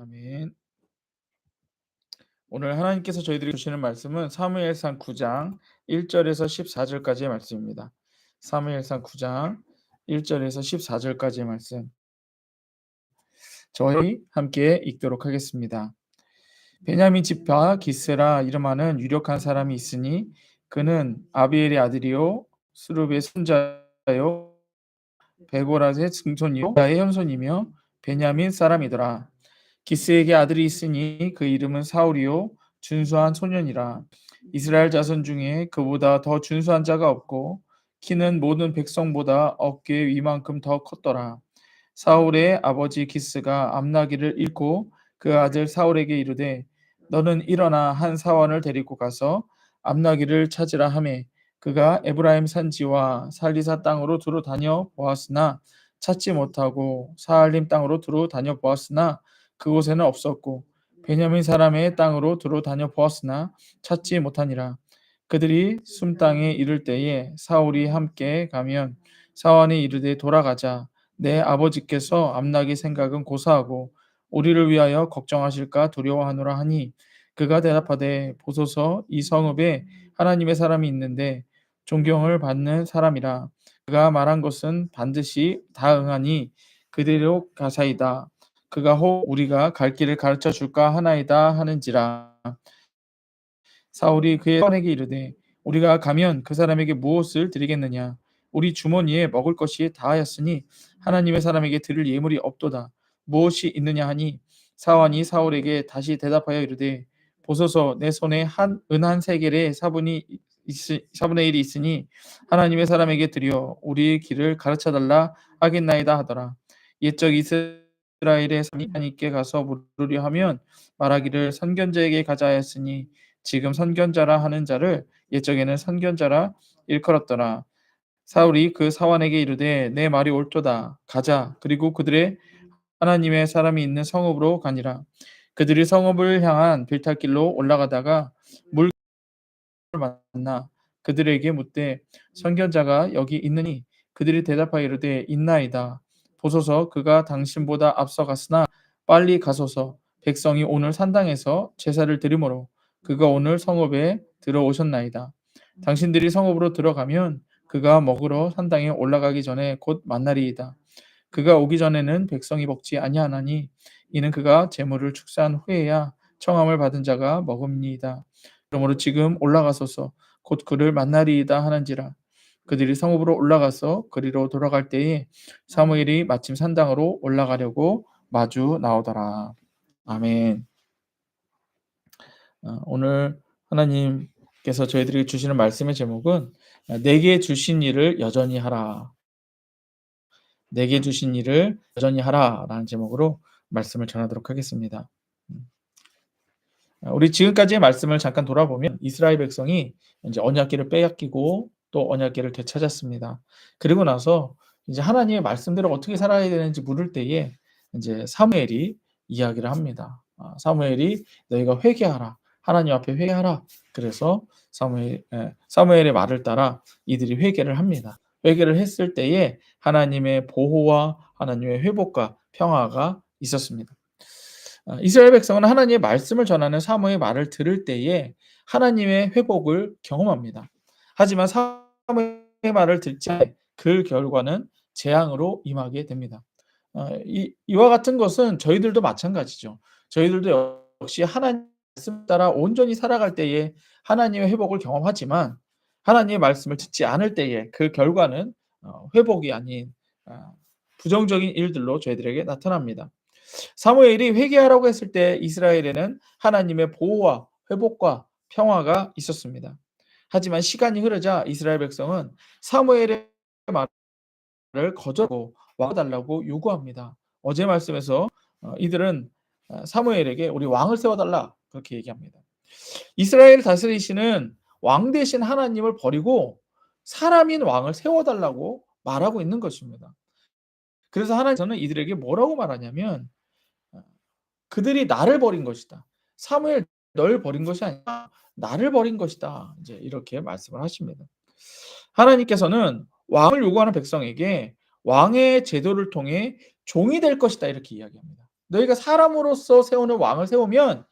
아멘. 오늘 하나님께서 저희들이 주시는 말씀은 사무엘상 9장 1절에서 14절까지의 말씀입니다. 사무엘상 9장 1절에서 14절까지의 말씀. 저희 함께 읽도록 하겠습니다. 베냐민 지파 기스라 이름하는 유력한 사람이 있으니 그는 아비엘의 아들이요 스룹의 손자요 베고라의 증손이요 의 현손이며 베냐민 사람이더라. 기스에게 아들이 있으니 그 이름은 사울이요 준수한 소년이라 이스라엘 자손 중에 그보다 더 준수한 자가 없고 키는 모든 백성보다 어깨 위만큼 더 컸더라. 사울의 아버지 기스가 암나기를 잃고 그 아들 사울에게 이르되 너는 일어나 한 사원을 데리고 가서 암나기를 찾으라 하매 그가 에브라임 산지와 살리사 땅으로 두루 다녀 보았으나 찾지 못하고 사알림 땅으로 두루 다녀 보았으나 그곳에는 없었고 베냐민 사람의 땅으로 두루 다녀 보았으나 찾지 못하니라. 그들이 숨 땅에 이를 때에 사울이 함께 가면 사원이 이르되 돌아가자. 내 아버지께서 암나기 생각은 고사하고 우리를 위하여 걱정하실까 두려워하노라 하니 그가 대답하되 보소서 이 성읍에 하나님의 사람이 있는데 존경을 받는 사람이라. 그가 말한 것은 반드시 다 응하니 그대로 가사이다 그가 혹 우리가 갈 길을 가르쳐 줄까 하나이다 하는지라. 사울이 그의 사원에게 이르되 우리가 가면 그 사람에게 무엇을 드리겠느냐? 우리 주머니에 먹을 것이 다하였으니 하나님의 사람에게 드릴 예물이 없도다. 무엇이 있느냐 하니? 사원이 사울에게 다시 대답하여 이르되 보소서 내 손에 한 은 한 세겔의 사분이 사분의 일이 있으니 하나님의 사람에게 드려 우리의 길을 가르쳐 달라 하겠나이다 하더라. 옛적 이스 이스라엘의 하나님께 가서 물으려 하면 말하기를 선견자에게 가자 하였으니 지금 선견자라 하는 자를 옛적에는 선견자라 일컬었더라. 사울이 그 사환에게 이르되 내 말이 옳도다 가자 그리고 그들의 하나님의 사람이 있는 성읍으로 가니라. 그들이 성읍을 향한 빌탈길로 올라가다가 물 만나 그들에게 묻되 선견자가 여기 있느니 그들이 대답하여 이르되 있나이다. 보소서 그가 당신보다 앞서갔으나 빨리 가소서 백성이 오늘 산당에서 제사를 드리므로 그가 오늘 성읍에 들어오셨나이다. 당신들이 성읍으로 들어가면 그가 먹으러 산당에 올라가기 전에 곧 만나리이다. 그가 오기 전에는 백성이 먹지 아니하나니 이는 그가 재물을 축사한 후에야 청함을 받은 자가 먹음니이다. 그러므로 지금 올라가소서 곧 그를 만나리이다 하는지라 그들이 성읍으로 올라가서 그리로 돌아갈 때에 사무엘이 마침 산당으로 올라가려고 마주 나오더라. 아멘. 어, 오늘 하나님께서 저희들에게 주시는 말씀의 제목은 내게 주신 일을 여전히 하라. 내게 주신 일을 여전히 하라라는 제목으로 말씀을 전하도록 하겠습니다. 음. 우리 지금까지의 말씀을 잠깐 돌아보면 이스라엘 백성이 이제 언약궤를 빼앗기고 또 언약궤를 되찾았습니다. 그리고 나서 이제 하나님의 말씀대로 어떻게 살아야 되는지 물을 때에 이제 사무엘이 이야기를 합니다. 아, 사무엘이 너희가 회개하라. 하나님 앞에 회개하라. 그래서 사무엘 예, 사무엘의 말을 따라 이들이 회개를 합니다. 회개를 했을 때에 하나님의 보호와 하나님의 회복과 평화가 있었습니다. 아, 이스라엘 백성은 하나님의 말씀을 전하는 사무의 말을 들을 때에 하나님의 회복을 경험합니다. 하지만 사람의 말을 듣지 그 결과는 재앙으로 임하게 됩니다. 어, 이, 이와 같은 것은 저희들도 마찬가지죠. 저희들도 역시 하나님 말씀 따라 온전히 살아갈 때에 하나님의 회복을 경험하지만 하나님의 말씀을 듣지 않을 때에 그 결과는 어, 회복이 아닌 어, 부정적인 일들로 저희들에게 나타납니다. 사무엘이 회개하라고 했을 때 이스라엘에는 하나님의 보호와 회복과 평화가 있었습니다. 하지만 시간이 흐르자 이스라엘 백성은 사무엘의 말을 거절하고 와달라고 요구합니다. 어제 말씀에서 어, 이들은 어, 사무엘에게 우리 왕을 세워달라 그렇게 얘기합니다. 이스라엘 다스리시는 왕 대신 하나님을 버리고 사람인 왕을 세워달라고 말하고 있는 것입니다. 그래서 하나님께서는 이들에게 뭐라고 말하냐면 어, 그들이 나를 버린 것이다. 사무엘 널 버린 것이 아니라 나를 버린 것이다. 이제 이렇게 말씀을 하십니다. 하나님께서는 왕을 요구하는 백성에게 왕의 제도를 통해 종이 될 것이다 이렇게 이야기합니다. 너희가 사람으로서 세우는 왕을 세우면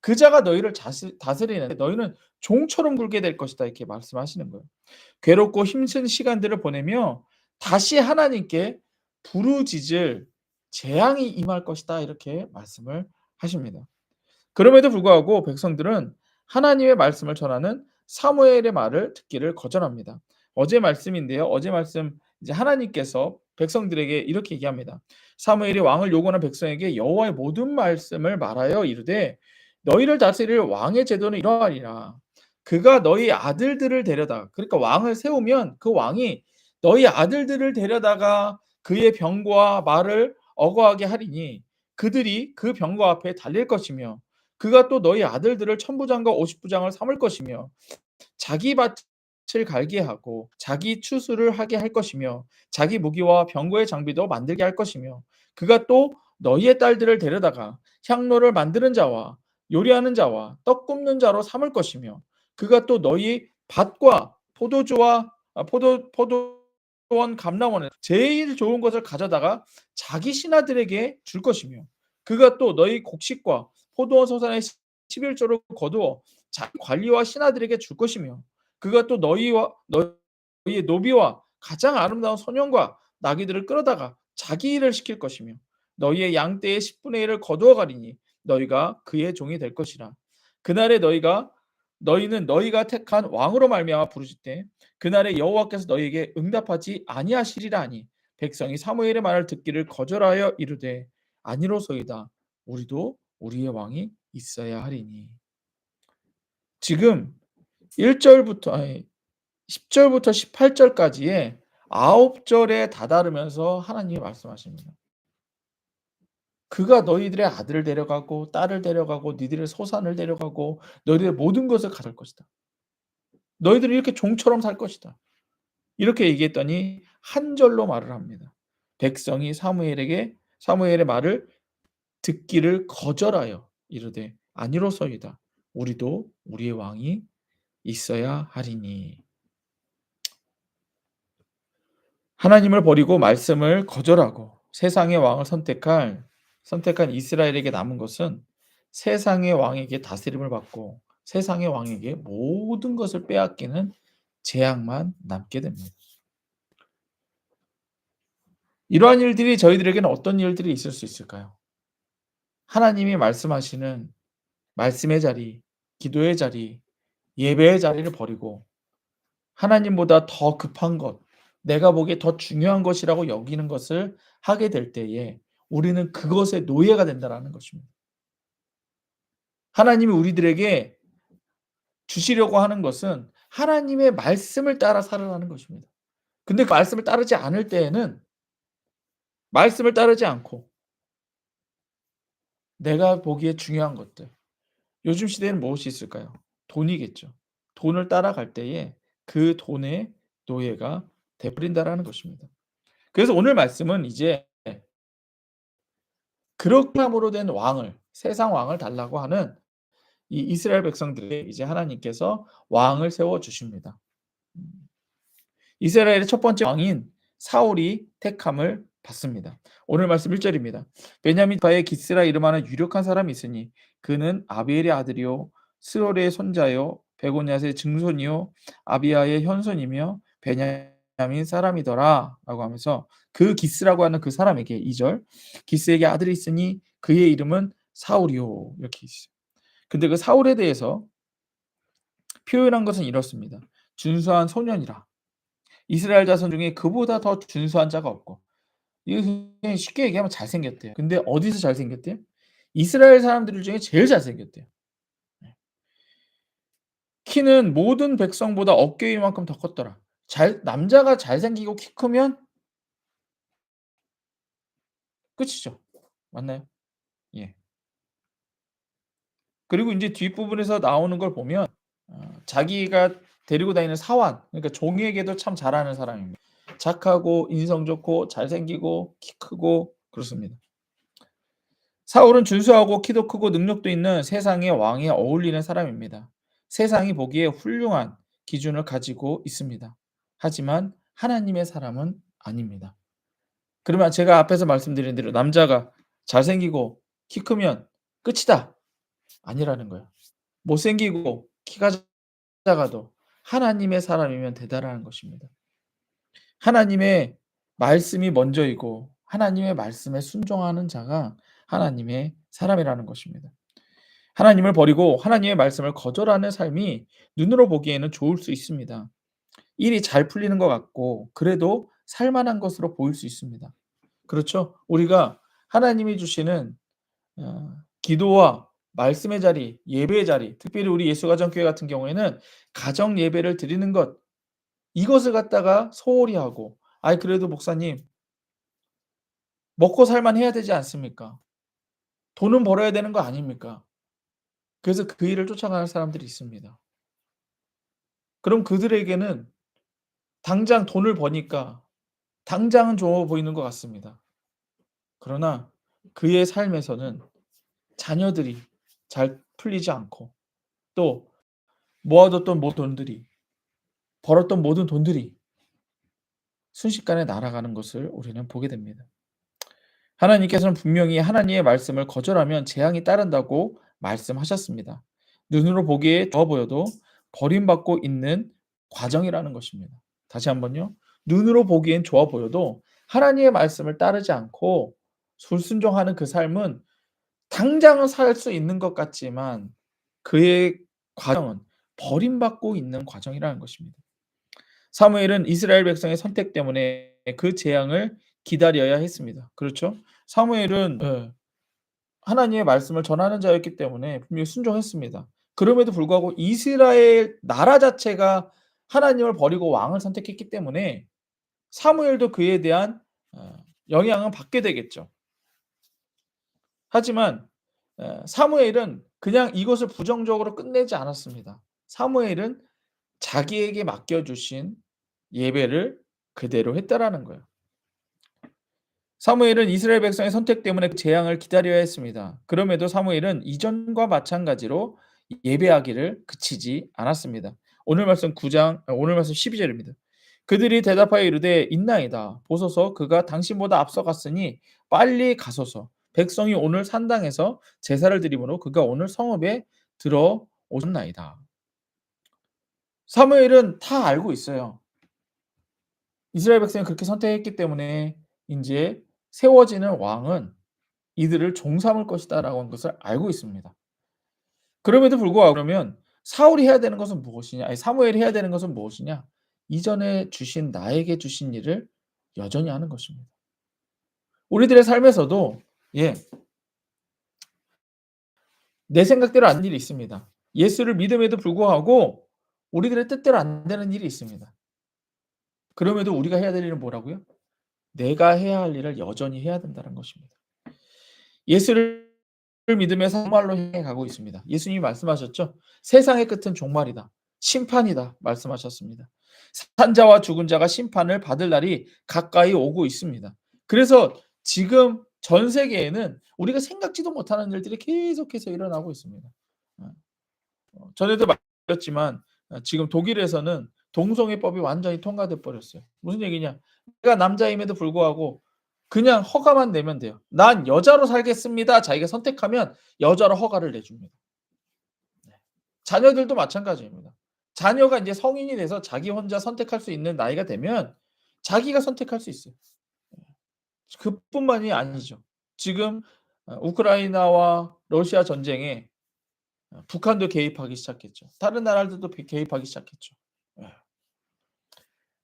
그 자가 너희를 자스 다스리는데 너희는 종처럼 굴게 될 것이다." 이렇게 말씀하시는 거예요. 괴롭고 힘든 시간들을 보내며 다시 하나님께 부르짖을 재앙이 임할 것이다. 이렇게 말씀을 하십니다. 그럼에도 불구하고 백성들은 하나님의 말씀을 전하는 사무엘의 말을 듣기를 거절합니다. 어제 말씀인데요. 어제 말씀 이제 하나님께서 백성들에게 이렇게 얘기합니다. 사무엘이 왕을 요구하는 백성에게 여호와의 모든 말씀을 말하여 이르되 너희를 다스릴 왕의 제도는 이러하리라. 그가 너희 아들들을 데려다 그러니까 왕을 세우면 그 왕이 너희 아들들을 데려다가 그의 병거와 말을 어거하게 하리니 그들이 그 병거 앞에 달릴 것이며 그가 또 너희 아들들을 천부장과 오십부장을 삼을 것이며 자기 밭을 갈게 하고 자기 추수를 하게 할 것이며 자기 무기와 병거의 장비도 만들게 할 것이며 그가 또 너희의 딸들을 데려다가 향로를 만드는 자와 요리하는 자와 떡 굽는 자로 삼을 것이며 그가 또 너희 밭과 포도주와 아 포도 포도원 감람원을 제일 좋은 것을 가져다가 자기 신하들에게 줄 것이며 그가 또 너희 곡식과 포도원 소산의 11조를 거두어 자기 관리와 신하들에게 줄 것이며 그가 또 너희와 너희의 노비와 가장 아름다운 소년과 나귀들을 끌어다가 자기 일을 시킬 것이며 너희의 양떼의 10분의 1을 거두어 가리니 너희가 그의 종이 될 것이라. 그날에 너희가 너희는 너희가 택한 왕으로 말미암아 부르짖되 그날에 여호와께서 너희에게 응답하지 아니하시리라 하니 백성이 사무엘의 말을 듣기를 거절하여 이르되 아니로소이다. 우리도 우리의 왕이 있어야 하리니. 지금 1 절부터 아니 10 절부터 18 절까지의 9 절에 다다르면서 하나님이 말씀하십니다. 그가 너희들의 아들을 데려가고 딸을 데려가고 니들의 소산을 데려가고 너희들의 모든 것을 가질 것이다. 너희들이 이렇게 종처럼 살 것이다. 이렇게 얘기했더니 한 절로 말을 합니다. 백성이 사무엘에게 사무엘의 말을 듣기를 거절하여 이르되 아니로소이다. 우리도 우리의 왕이 있어야 하리니. 하나님을 버리고 말씀을 거절하고 세상의 왕을 선택할 선택한 이스라엘에게 남은 것은 세상의 왕에게 다스림을 받고 세상의 왕에게 모든 것을 빼앗기는 재앙만 남게 됩니다. 이러한 일들이 저희들에게는 어떤 일들이 있을 수 있을까요? 하나님이 말씀하시는 말씀의 자리, 기도의 자리, 예배의 자리를 버리고 하나님보다 더 급한 것, 내가 보기에 더 중요한 것이라고 여기는 것을 하게 될 때에 우리는 그것의 노예가 된다라는 것입니다. 하나님이 우리들에게 주시려고 하는 것은 하나님의 말씀을 따라 살아라는 것입니다. 근데 그 말씀을 따르지 않을 때에는 말씀을 따르지 않고 내가 보기에 중요한 것들. 요즘 시대에는 무엇이 있을까요? 돈이겠죠. 돈을 따라갈 때에 그 돈의 노예가 돼 버린다라는 것입니다. 그래서 오늘 말씀은 이제 그렇함으로 된 왕을 세상 왕을 달라고 하는 이 이스라엘 백성들에게 이제 하나님께서 왕을 세워 주십니다. 음. 이스라엘의 첫 번째 왕인 사울이 택함을 받습니다. 오늘 말씀 1 절입니다. 베냐민 바의 기스라 이름하는 유력한 사람이 있으니 그는 아비엘의 아들이요 스롤의 손자요 베고냐스의 증손이요 아비아의 현손이며 베냐민 사람이더라 라고 하면서 그 기스라고 하는 그 사람에게 2절 기스에게 아들이 있으니 그의 이름은 사울이요 이렇게 있어요. 근데 그 사울에 대해서 표현한 것은 이렇습니다. 준수한 소년이라. 이스라엘 자손 중에 그보다 더 준수한 자가 없고 그냥 쉽게 얘기하면 잘생겼대요. 근데 어디서 잘생겼대요? 이스라엘 사람들 중에 제일 잘생겼대요. 네. 키는 모든 백성보다 어깨 위만큼 더 컸더라. 잘 남자가 잘생기고 키 크면 끝이죠. 맞나요? 예. 그리고 인제 뒷부분에서 나오는 걸 보면 어 자기가 데리고 다니는 사환 그러니까 종에게도 참 잘하는 사람입니다. 착하고 인성 좋고 잘생기고 키 크고 그렇습니다. 사울은 준수하고 키도 크고 능력도 있는 세상의 왕에 어울리는 사람입니다. 세상이 보기에 훌륭한 기준을 가지고 있습니다. 하지만 하나님의 사람은 아닙니다. 그러면 제가 앞에서 말씀드린 대로 남자가 잘생기고 키 크면 끝이다. 아니라는 거예요. 못생기고 키가 작아도 하나님의 사람이면 대단한 것입니다. 하나님의 말씀이 먼저이고 하나님의 말씀에 순종하는 자가 하나님의 사람이라는 것입니다. 하나님을 버리고 하나님의 말씀을 거절하는 삶이 눈으로 보기에는 좋을 수 있습니다. 일이 잘 풀리는 것 같고 그래도 살만한 것으로 보일 수 있습니다. 그렇죠? 우리가 하나님이 주시는 어, 기도와 말씀의 자리, 예배의 자리, 특별히 우리 예수가정교회 같은 경우에는 가정 예배를 드리는 것 이것을 갖다가 소홀히 하고 아이 그래도 목사님 먹고 살만 해야 되지 않습니까? 돈은 벌어야 되는 거 아닙니까? 그래서 그 일을 쫓아가는 사람들이 있습니다. 그럼 그들에게는 당장 돈을 버니까 당장은 좋아 보이는 것 같습니다. 그러나 그의 삶에서는 자녀들이 잘 풀리지 않고 또 모아뒀던 모든 돈들이 벌었던 모든 돈들이 순식간에 날아가는 것을 우리는 보게 됩니다. 하나님께서는 분명히 하나님의 말씀을 거절하면 재앙이 따른다고 말씀하셨습니다. 눈으로 보기에 좋아 보여도 버림받고 있는 과정이라는 것입니다. 다시 한번요. 눈으로 보기엔 좋아 보여도 하나님의 말씀을 따르지 않고 불순종하는 그 삶은 당장은 살 수 있는 것 같지만 그의 과정은 버림받고 있는 과정이라는 것입니다. 사무엘은 이스라엘 백성의 선택 때문에 그 재앙을 기다려야 했습니다. 그렇죠? 사무엘은 예, 하나님의 말씀을 전하는 자였기 때문에 분명히 순종했습니다. 그럼에도 불구하고 이스라엘 나라 자체가 하나님을 버리고 왕을 선택했기 때문에 사무엘도 그에 대한 어, 영향을 받게 되겠죠. 하지만 어, 사무엘은 그냥 이것을 부정적으로 끝내지 않았습니다. 사무엘은 자기에게 맡겨주신 예배를 그대로 했다라는 거예요. 사무엘은 이스라엘 백성의 선택 때문에 그 재앙을 기다려야 했습니다. 그럼에도 사무엘은 이전과 마찬가지로 예배하기를 그치지 않았습니다. 오늘 말씀 9장 아, 오늘 말씀 12절입니다. 그들이 대답하여 이르되 있나이다 보소서 그가 당신보다 앞서갔으니 빨리 가소서 백성이 오늘 산당에서 제사를 드리므로 그가 오늘 성읍에 들어오셨나이다. 사무엘은 다 알고 있어요. 이스라엘 백성이 그렇게 선택했기 때문에 이제 세워지는 왕은 이들을 종삼을 것이다라고 한 것을 알고 있습니다. 그럼에도 불구하고 그러면 사울이 해야 되는 것은 무엇이냐? 아니 사무엘이 해야 되는 것은 무엇이냐? 이전에 주신 나에게 주신 일을 여전히 하는 것입니다. 우리들의 삶에서도 예. 내 생각대로 안 일이 있습니다. 예수를 믿음에도 불구하고 우리들의 뜻대로 안 되는 일이 있습니다. 그럼에도 우리가 해야 될 일은 뭐라고요? 내가 해야 할 일을 여전히 해야 된다는 것입니다. 예수를 믿으면서 정말로 해 가고 있습니다. 예수님이 말씀하셨죠. 세상의 끝은 종말이다. 심판이다. 말씀하셨습니다. 산자와 죽은 자가 심판을 받을 날이 가까이 오고 있습니다. 그래서 지금 전 세계에는 우리가 생각지도 못하는 일들이 계속해서 일어나고 있습니다. 어, 어, 전에도 말했지만 어, 지금 독일에서는 동성애법이 완전히 통과돼 버렸어요. 무슨 얘기냐? 내가 남자임에도 불구하고 그냥 허가만 내면 돼요. 난 여자로 살겠습니다. 자기가 선택하면 여자로 허가를 내줍니다. 네. 자녀들도 마찬가지입니다. 자녀가 이제 성인이 돼서 자기 혼자 선택할 수 있는 나이가 되면 자기가 선택할 수 있어요. 네. 그뿐만이 아니죠. 지금 어, 우크라이나와 러시아 전쟁에 어, 북한도 개입하기 시작했죠. 다른 나라들도 개입하기 시작했죠.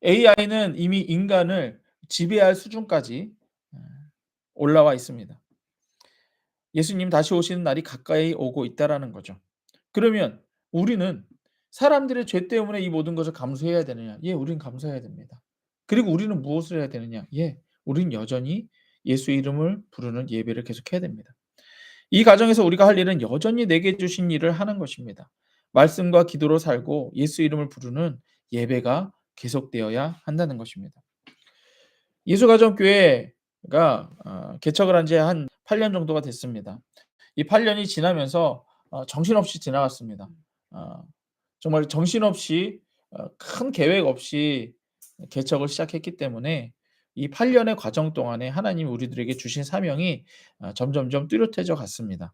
AI는 이미 인간을 지배할 수준까지 올라와 있습니다. 예수님 다시 오시는 날이 가까이 오고 있다라는 거죠. 그러면 우리는 사람들의 죄 때문에 이 모든 것을 감수해야 되느냐? 예, 우리는 감수해야 됩니다. 그리고 우리는 무엇을 해야 되느냐? 예, 우리는 여전히 예수 이름을 부르는 예배를 계속해야 됩니다. 이 과정에서 우리가 할 일은 여전히 내게 주신 일을 하는 것입니다. 말씀과 기도로 살고 예수 이름을 부르는 예배가 계속되어야 한다는 것입니다. 예수가정교회가 어, 개척을 한 지 한 8년 정도가 됐습니다. 이 8년이 지나면서 어, 정신없이 지나갔습니다. 어, 정말 정신없이 어, 큰 계획 없이 개척을 시작했기 때문에 이 8 년의 과정 동안에 하나님이 우리들에게 주신 사명이 어 점점점 뚜렷해져 갔습니다.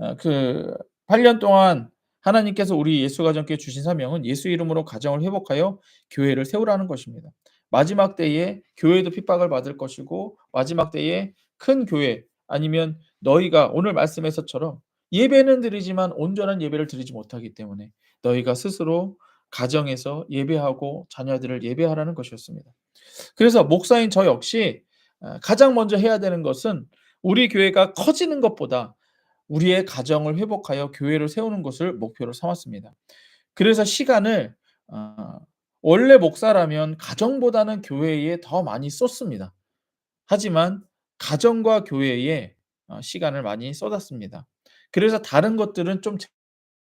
어그8년 동안 하나님께서 우리 예수가정교회 주신 사명은 예수 이름으로 가정을 회복하여 교회를 세우라는 것입니다. 마지막 때에 교회도 핍박을 받을 것이고 마지막 때에 큰 교회 아니면 너희가 오늘 말씀에서처럼 예배는 드리지만 온전한 예배를 드리지 못하기 때문에 너희가 스스로 가정에서 예배하고 자녀들을 예배하라는 것이었습니다. 그래서 목사인 저 역시 어 가장 먼저 해야 되는 것은 우리 교회가 커지는 것보다 우리의 가정을 회복하여 교회를 세우는 것을 목표로 삼았습니다. 그래서 시간을 어 원래 목사라면 가정보다는 교회에 더 많이 쏟습니다. 하지만 가정과 교회에 어 시간을 많이 쏟았습니다. 그래서 다른 것들은 좀제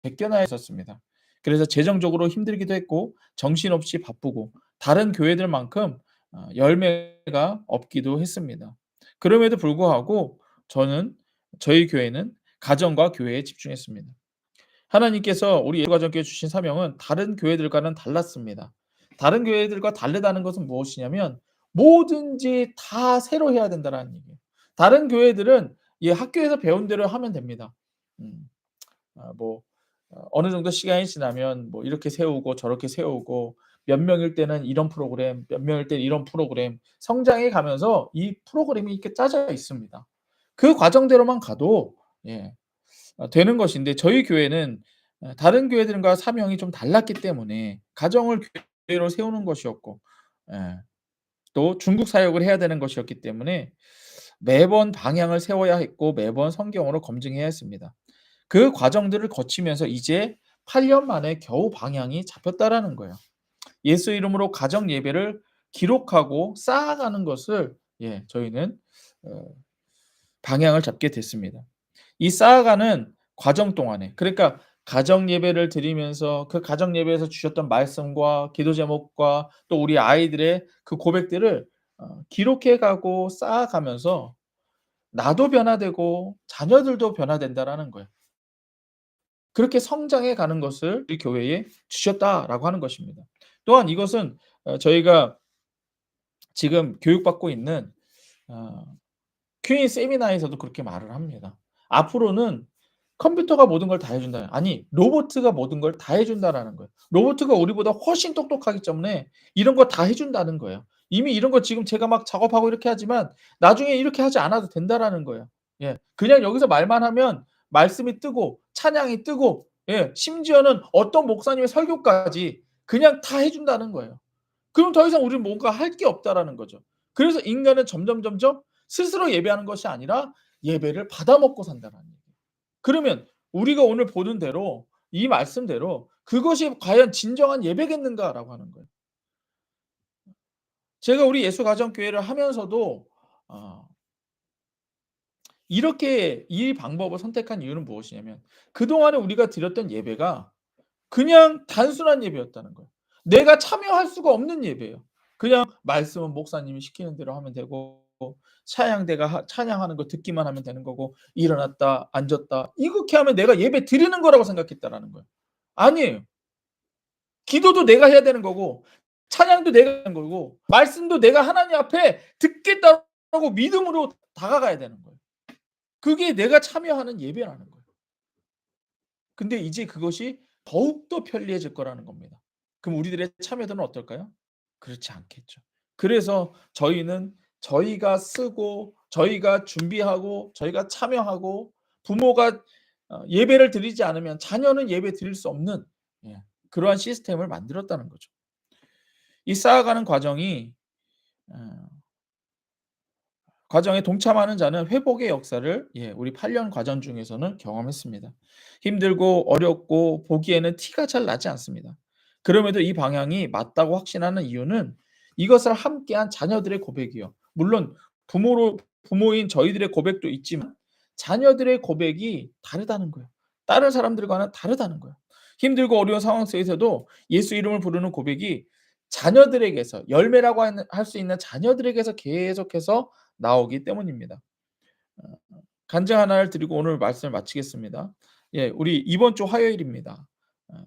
제껴 놨었습니다. 그래서 재정적으로 힘들기도 했고 정신없이 바쁘고 다른 교회들만큼 어 열매가 없기도 했습니다. 그럼에도 불구하고 저는 저희 교회는 가정과 교회에 집중했습니다. 하나님께서 우리 예수가정교회에 주신 사명은 다른 교회들과는 달랐습니다. 다른 교회들과 다르다는 것은 무엇이냐면 뭐든지 다 새로 해야 된다라는 얘기예요. 다른 교회들은 예 학교에서 배운 대로 하면 됩니다. 음. 아뭐어 어느 정도 시간이 지나면 뭐 이렇게 세우고 저렇게 세우고 몇 명일 때는 이런 프로그램, 몇 명일 때는 이런 프로그램 성장해 가면서 이 프로그램이 이렇게 짜져 있습니다. 그 과정대로만 가도 예어 되는 것인데 저희 교회는 어 다른 교회들과 사명이 좀 달랐기 때문에 가정을 교회로 세우는 것이었고 예 또 중국 사역을 해야 되는 것이었기 때문에 매번 방향을 세워야 했고 매번 성경으로 검증해야 했습니다. 그 과정들을 거치면서 이제 8년 만에 겨우 방향이 잡혔다라는 거예요. 예수 이름으로 가정 예배를 기록하고 쌓아가는 것을 예 저희는 어 방향을 잡게 됐습니다. 이 쌓아가는 과정 동안에 그러니까 가정 예배를 드리면서 그 가정 예배에서 주셨던 말씀과 기도 제목과 또 우리 아이들의 그 고백들을 어 기록해 가고 쌓아가면서 나도 변화되고 자녀들도 변화된다라는 거예요. 그렇게 성장해 가는 것을 우리 교회에 주셨다라고 하는 것입니다. 또한 이것은 어 저희가 지금 교육받고 있는 어퀸 세미나에서도 그렇게 말을 합니다. 앞으로는 컴퓨터가 모든 걸 다 해 준다. 아니 로보트가 모든 걸 다 해 준다라는 거예요. 로보트가 우리보다 훨씬 똑똑하기 때문에 이런 거 다 해 준다는 거예요. 이미 이런 거 지금 제가 막 작업하고 이렇게 하지만 나중에 이렇게 하지 않아도 된다라는 거예요. 예. 그냥 여기서 말만 하면 말씀이 뜨고 찬양이 뜨고 예 심지어는 어떤 목사님의 설교까지 그냥 다 해 준다는 거예요. 그럼 더 이상 우리는 뭔가 할 게 없다라는 거죠. 그래서 인간은 점점 점점 스스로 예배하는 것이 아니라 예배를 받아 먹고 산다라는 얘기예요. 그러면 우리가 오늘 보는 대로 이 말씀대로 '그것이 과연 진정한 예배겠는가.'라고 하는 거예요. 제가 우리 예수 가정 교회를 하면서도 어 이렇게 이 방법을 선택한 이유는 무엇이냐면 그동안에 우리가 드렸던 예배가 그냥 단순한 예배였다는 거예요. 내가 참여할 수가 없는 예배예요. 그냥 말씀은 목사님이 시키는 대로 하면 되고 찬양대가 하 찬양하는 거 듣기만 하면 되는 거고 일어났다 앉았다 이렇게 하면 내가 예배 드리는 거라고 생각했다라는 거예요. 아니에요. 기도도 내가 해야 되는 거고 찬양도 내가 하는 거고 말씀도 내가 하나님 앞에 듣겠다고 믿음으로 다가가야 되는 거예요. 그게 내가 참여하는 예배라는 거예요. 근데 이제 그것이 더욱더 편리해질 거라는 겁니다. 그럼 우리들의 참여도는 어떨까요? 그렇지 않겠죠. 그래서 저희는 저희가 쓰고 저희가 준비하고 저희가 참여하고 부모가 어 예배를 드리지 않으면 자녀는 예배 드릴 수 없는 예 그러한 시스템을 만들었다는 거죠. 이 쌓아가는 과정이 어 과정에 동참하는 자는 회복의 역사를 예 우리 8년 과정 중에서는 경험했습니다. 힘들고 어렵고 보기에는 티가 잘 나지 않습니다. 그럼에도 이 방향이 맞다고 확신하는 이유는 이것을 함께한 자녀들의 고백이요. 물론 부모로 부모인 저희들의 고백도 있지만 자녀들의 고백이 다르다는 거예요. 다른 사람들과는 다르다는 거예요. 힘들고 어려운 상황 속에서도 예수 이름을 부르는 고백이 자녀들에게서 열매라고 할 수 있는 자녀들에게서 계속해서 나오기 때문입니다. 어 간증 하나를 드리고 오늘 말씀을 마치겠습니다. 예 우리 이번 주 화요일입니다. 어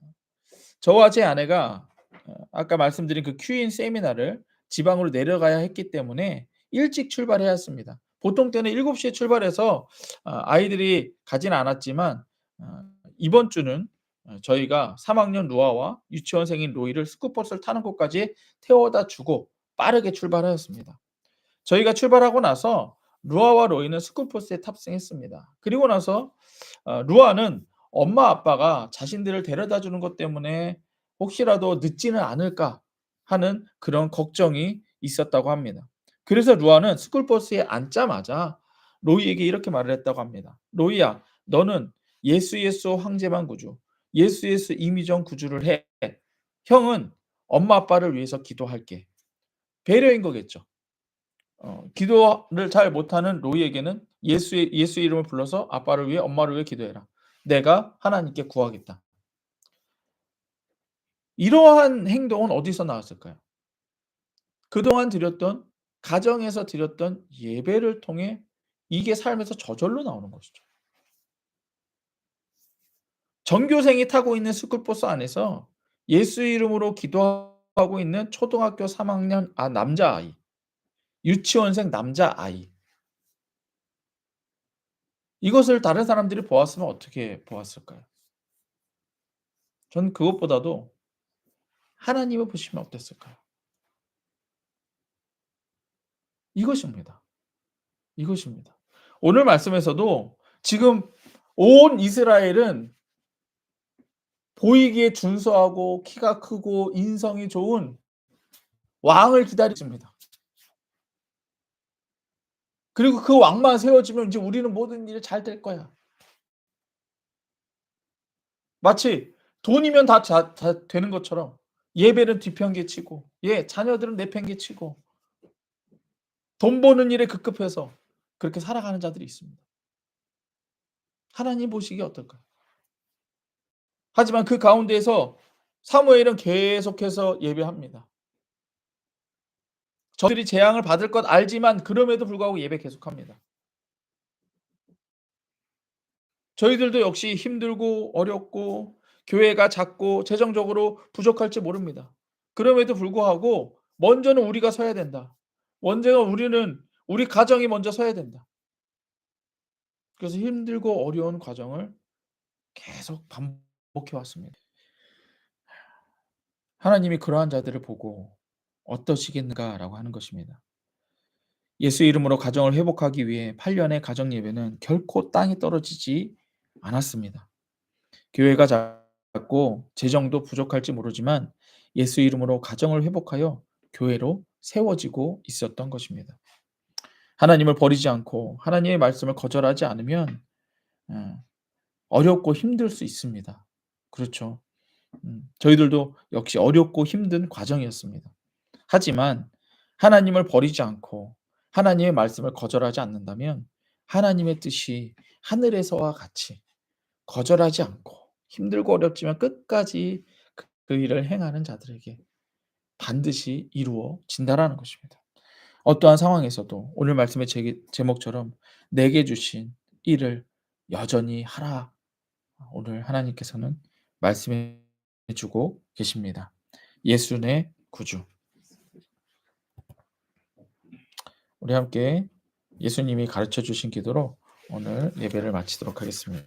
저와 제 아내가 어 아까 말씀드린 그퀸 세미나를 지방으로 내려가야 했기 때문에 일찍 출발해야 했습니다. 보통 때는 7시에 출발해서 어 아이들이 가지는 않았지만 어 이번 주는 어 저희가 3 학년 루아와 유치원생인 로이를 스쿨버스를 타는 곳까지 태워다 주고 빠르게 출발하였습니다. 저희가 출발하고 나서 루아와 로이는 스쿨버스에 탑승했습니다. 그리고 나서 어 루아는 엄마 아빠가 자신들을 데려다 주는 것 때문에 혹시라도 늦지는 않을까 하는 그런 걱정이 있었다고 합니다. 그래서 루아는 스쿨버스에 앉자마자 로이에게 이렇게 말을 했다고 합니다. "로이야 너는 예수 예수 황제만 구주, 예수 예수 임의정 구주를 해. 형은 엄마 아빠를 위해서 기도할게." 배려인 거겠죠. 어 기도를 잘 못하는 로이에게는 예수의 예수의 이름을 불러서 "아빠를 위해 엄마를 위해 기도해라. 내가 하나님께 구하겠다." 이러한 행동은 어디서 나왔을까요? 그동안 드렸던 가정에서 드렸던 예배를 통해 이게 삶에서 저절로 나오는 것이죠. 전교생이 타고 있는 스쿨버스 안에서 예수의 이름으로 기도하고 있는 초등학교 3 학년 아 남자아이, 유치원생 남자아이. 이것을 다른 사람들이 보았으면 어떻게 보았을까요? 저는 그것보다도 하나님을 보시면 어땠을까요? 이것입니다. 이것입니다. 오늘 말씀에서도 지금 온 이스라엘은 보이기에 준수하고 키가 크고 인성이 좋은 왕을 기다리고 있습니다. 그리고 그 왕만 세워지면 이제 우리는 모든 일이 잘 될 거야. 마치 돈이면 다자다 되는 것처럼 예배는 뒤편개 치고 예 자녀들은 내팽개치고 돈 버는 일에 급급해서 그렇게 살아가는 자들이 있습니다. 하나님 보시기에 어떨까요? 하지만 그 가운데에서 사무엘은 계속해서 예배합니다. 저들이 재앙을 받을 것 알지만 그럼에도 불구하고 예배 계속합니다. 저희들도 역시 힘들고 어렵고 교회가 작고 재정적으로 부족할지 모릅니다. 그럼에도 불구하고 먼저는 우리가 서야 된다. 먼저 우리는 우리 가정이 먼저 서야 된다. 그래서 힘들고 어려운 과정을 계속 반복해 왔습니다. 하나님이 그러한 자들을 보고 어떠시겠는가라고 하는 것입니다. 예수 이름으로 가정을 회복하기 위해 8년의 가정 예배는 결코 땅에 떨어지지 않았습니다. 교회가 작고 재정도 부족할지 모르지만 예수 이름으로 가정을 회복하여 교회로 세워지고 있었던 것입니다. 하나님을 버리지 않고 하나님의 말씀을 거절하지 않으면 어 어렵고 힘들 수 있습니다. 그렇죠. 음 저희들도 역시 어렵고 힘든 과정이었습니다. 하지만 하나님을 버리지 않고 하나님의 말씀을 거절하지 않는다면 하나님의 뜻이 하늘에서와 같이 거절하지 않고 힘들고 어렵지만 끝까지 그 일을 행하는 자들에게 반드시 이루어진다라는 것입니다. 어떠한 상황에서도 오늘 말씀의 제 제목처럼 "내게 주신 일을 여전히 하라." 오늘 하나님께서는 말씀해 주고 계십니다. 예수 내 구주. 우리 함께 예수님이 가르쳐 주신 기도로 오늘 예배를 마치도록 하겠습니다.